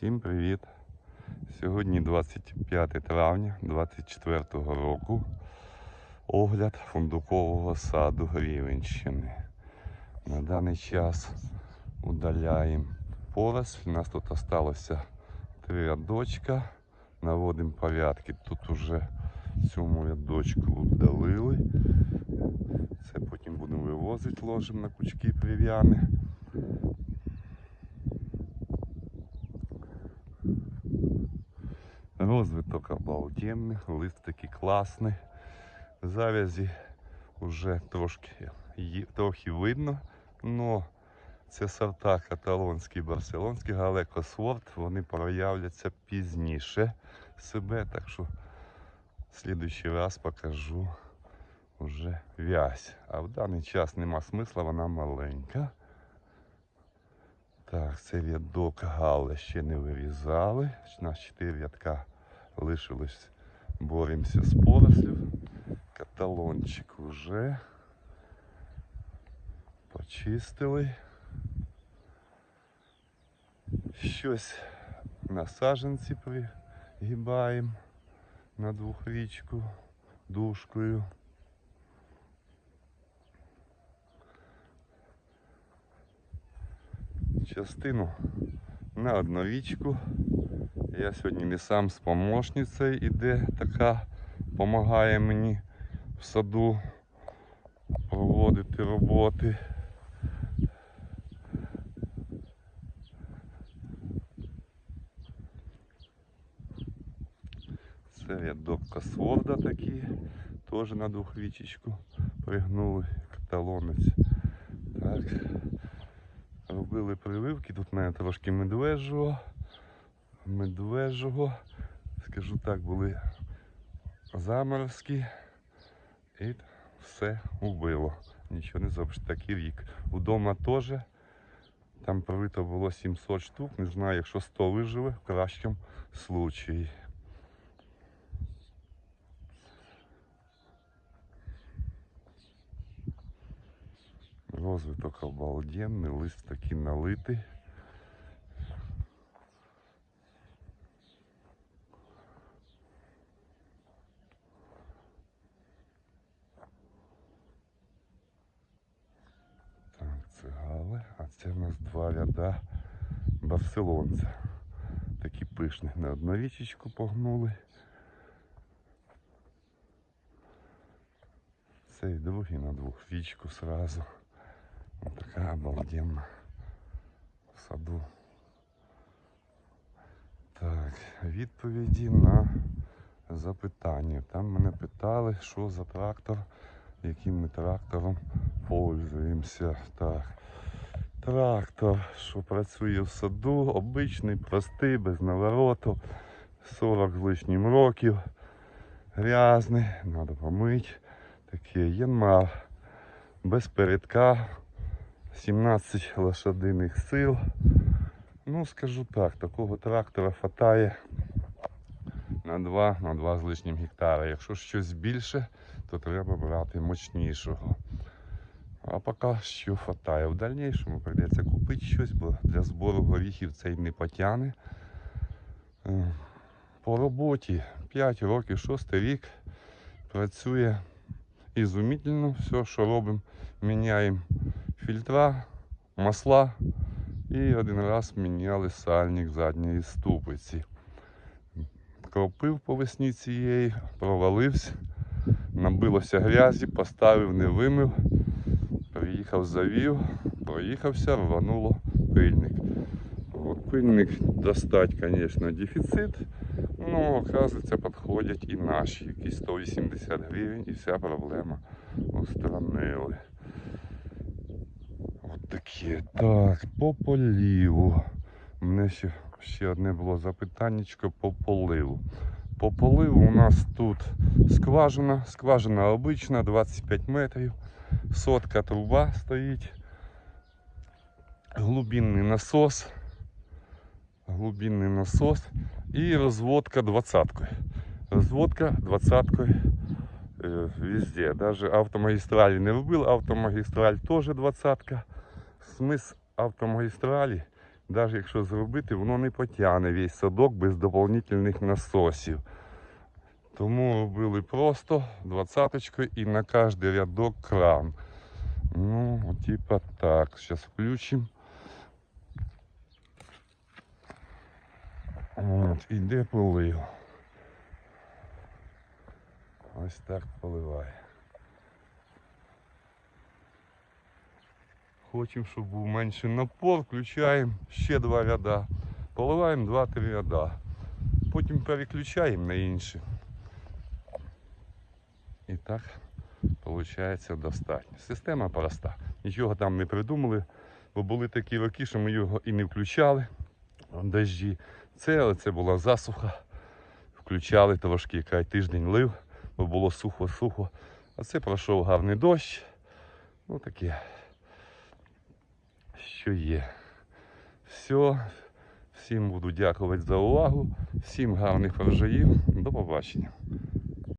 Всім привіт! Сьогодні 25 травня 24 року. Огляд фундукового саду Рівенщини. На даний час удаляємо поросль. У нас тут залишилося три рядочка. Наводимо порядки. Тут уже цьому рядочку удалили. Це потім будемо вивозити, ложимо на кучки прив'яни. Розвиток обалденний, лист такий класний. Завязі вже трошки, трохи видно, але це сорта каталонський, барселонський, галекосворд, вони проявляться пізніше себе, так що в слідуючий раз покажу вже вязь. А в даний час нема смисла, вона маленька. Так, це рядок Галли ще не вирізали. У нас 4 рядка лишилось. Боремося з порослю. Каталончик вже почистили. Щось на саженці пригибаємо на двохрічку дужкою. частину на однорічку. Я сьогодні не сам з помощницею іде така, допомагає мені в саду проводити роботи. Це рядок косворда такий, теж на двохрічечку пригнули каталонець. Так. Робили прививки, тут в мене трошки медвежого. Медвежого, скажу так, були заморозки і все убило. Нічого не зробиш, такий рік. Удома теж. Там привито було 700 штук, не знаю, якщо 100 виживе, в кращому случаї. Розвиток обалденний, лист такий налитий. Так, це гали, а це в нас два ряда барселонця. Такі пишні. На одну річечку погнули. Цей другий на двох річку сразу. Ось така обалденна в саду. Так, відповіді на запитання. Там мене питали, що за трактор, яким ми трактором пользуємося. Так. Трактор, що працює в саду, обичний, простий, без навороту, 40 з лишнім років. Грязний, треба помити. Такий єнмар без передка, 17 лошадиних сил. Ну, скажу так, такого трактора хватає на 2, на 2 з лишнім гектара. Якщо щось більше, то треба брати мощнішого. А поки що хватає. В дальнішому прийдеться купити щось, бо для збору горіхів цей не потягне. Е, По роботі 5 років, 6 рік працює ізумітельно. Все, що робимо, міняємо фільтра, масла і один раз міняли сальник задньої ступиці. Кропив по весні цієї, провалився, набилося грязі, поставив, не вимив. Приїхав, завів, проїхався, рвануло пильник. Пильник достать, звісно, дефіцит, ну, оказується, підходять і наші, які 180 гривень, і вся проблема устранили. От такі. Так, по поліву. У мене ще, ще одне було запитаннячко по поливу. По поливу у нас тут скважина, скважина обична, 25 метрів. Сотка труба стоїть, глубинний насос, глубинний насос. І розводка двадцяткою. Розводка двадцяткою е, везде. Даже автомагістралі не робили, автомагістраль теж двадцятка. Смис автомагістралі навіть якщо зробити, воно не потягне весь садок без доповнительних насосів. Тому робили просто двадцяточкою і на кожен рядок кран. Ну, типа так. Зараз включимо. От, іде полив. Ось так поливає. Хочемо, щоб був менший напор, включаємо ще два ряда. Поливаємо два-три ряда. Потім переключаємо на інші. І так виходить достатньо. Система проста. Нічого там не придумали, бо були такі роки, що ми його і не включали. Дожді. Це, але це була засуха. Включали трошки, край тиждень лив, бо було сухо-сухо. А це пройшов гарний дощ. Ну таке, що є. Все. Всім буду дякувати за увагу. Всім гарних врожаїв. До побачення.